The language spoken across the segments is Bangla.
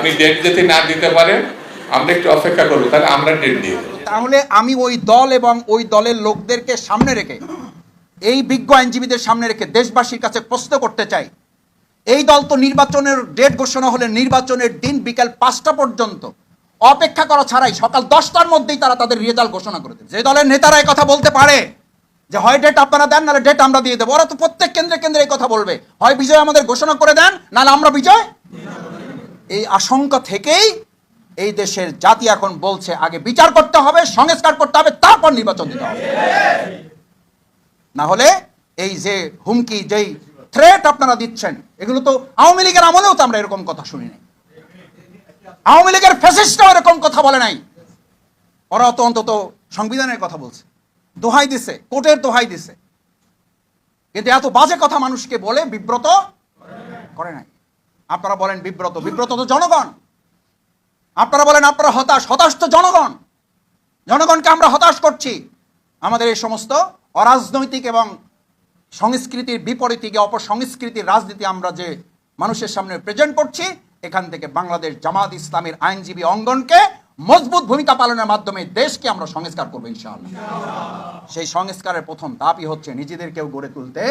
আপনি ডেট যদি না দিতে পারেন, আমরা একটু অপেক্ষা করব, তাহলে আমরা ডেট দিয়ে তাহলে আমি ওই দল এবং ওই দলের লোকদেরকে সামনে রেখে, এই বিজ্ঞ আইনজীবীদের সামনে রেখে দেশবাসীর কাছে প্রশ্ন করতে চাই। এই দল তো নির্বাচনের ডেট ঘোষণা হলে নির্বাচনের দিন বিকাল পাঁচটা পর্যন্ত অপেক্ষা করা ছাড়াই সকাল দশটার মধ্যেই তারা তাদের রেজাল্ট ঘোষণা করে দেবে। যে দলের নেতারা কথা বলতে পারে, যে হয় ডেট আপনারা দেন, নাহলে ডেট আমরা দিয়ে দেবো। ওরা তো প্রত্যেক কেন্দ্রে কেন্দ্রে এই কথা বলবে। হয় বিজয় আমাদের ঘোষণা করে দেন, নাহলে আমরা বিজয় এই আশঙ্কা থেকেই এই দেশের জাতি এখন বলছে, আগে বিচার করতে হবে, সংস্কার করতে হবে, তারপর নির্বাচন দিতে হবে। না হলে এই যে হুমকি, যেই থ্রেট আপনারা দিচ্ছেন, এগুলো তো আওয়ামী লীগের আমলেও তো আমরা এরকম কথা শুনি নাই। আওয়ামী লীগের ফ্যাসিস্টরাও এরকম কথা বলে নাই। ওরা তো অন্তত সংবিধানের কথা বলছে। দোহাই দিছে, কোর্টের দোহাই দিছে। কিন্তু এত বাজে কথা মানুষকে বলে বিব্রত করে নাই। আপনারা বলেন বিব্রত বিব্রত তো জনগণ। আপনারা বলেন আপনারা হতাশ হতাশ তো জনগণ। জনগণকে আমরা হতাশ করছি। আমাদের এই সমস্ত অরাজনৈতিক এবং সংস্কৃতির বিপরীতে অপসংস্কৃতির রাজনীতি আমরা যে মানুষের সামনে প্রেজেন্ট করছি, এখান থেকে বাংলাদেশ জামাত ইসলামের আইনজীবী অঙ্গনকে মজবুত ভূমিকা পালনের মাধ্যমে দেশকে আমরা সংস্কার করব ইনশাআল্লাহ। সেই সংস্কারের প্রথম ধাপই হচ্ছে নিজেদেরকেও গড়ে তুলতে।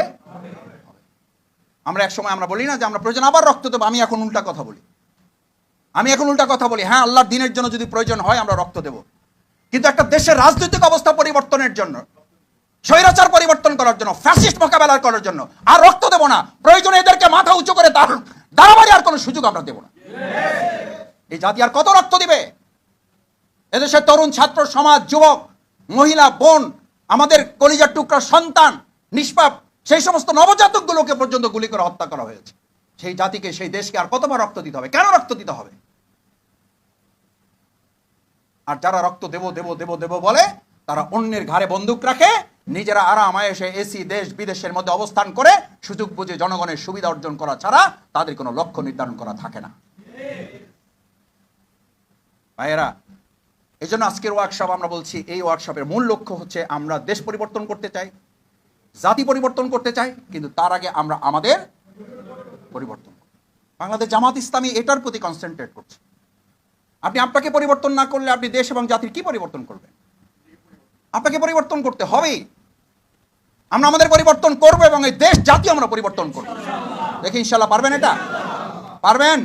আমরা এক সময় আমরা বলি না যে আমরা প্রয়োজন, আবার রক্ত দেবো, আমি এখন উল্টা কথা বলি। আমি এখন উল্টা কথা বলি হ্যাঁ আল্লাহর দিনের জন্য যদি প্রয়োজন হয় আমরা রক্ত দেব। কিন্তু একটা দেশের রাজনৈতিক অবস্থা পরিবর্তনের জন্য, স্বৈরাচার পরিবর্তন করার জন্য ফ্যাসিস্ট মোকাবেলা করার জন্য, আর রক্ত দেব না, প্রয়োজনে এদেরকে মাথা উঁচু করে দাঁড়, দাঁড়াবাড়ি আর কোনো সুযোগ আমরা দেব না। এই জাতি আর কত রক্ত দিবে? এদেশের তরুণ ছাত্র, সমাজ, যুবক, মহিলা, বোন, আমাদের কলিজার টুকরা সন্তান, নিষ্পাপ সেই সমস্ত নবজাতকগুলোকে পর্যন্ত গুলি করে হত্যা করা হয়েছে। সেই জাতিকে, সেই দেশকে আর কতবার রক্ত দিতে হবে? কেন রক্ত দিতে হবে? আর যারা রক্ত দেব দেব দেব দেব বলে, তারা অন্যের ঘাড়ে বন্দুক রাখে, নিজেরা আরাম আয়েসে এসি, দেশ, বিদেশের মধ্যে অবস্থান করে, সুযোগ বুঝে জনগণের সুবিধা অর্জন করা ছাড়া তাদের কোনো লক্ষ্য নির্ধারণ করা থাকে না। ভাইয়েরা এই জন্য আজকের ওয়ার্কশপ আমরা বলছি, এই ওয়ার্কশপের মূল লক্ষ্য হচ্ছে আমরা দেশ পরিবর্তন করতে চাই। জাতি পরিবর্তন করতে চাই, কিন্তু তার আগে আমরা আমাদের পরিবর্তন বাংলাদেশ জামাত ইসলামী এটার প্রতি কনসেন্ট্রেট করছে। আপনি আপনাকে পরিবর্তন না করলে আপনি দেশ এবং জাতির কি পরিবর্তন করবেন? আপনাকে পরিবর্তন করতে হবেই। আমরা আমাদের পরিবর্তন করব এবং এই দেশ জাতি আমরা পরিবর্তন করব। দেখি, ইনশাল্লাহ পারবেন এটা? পারবেন?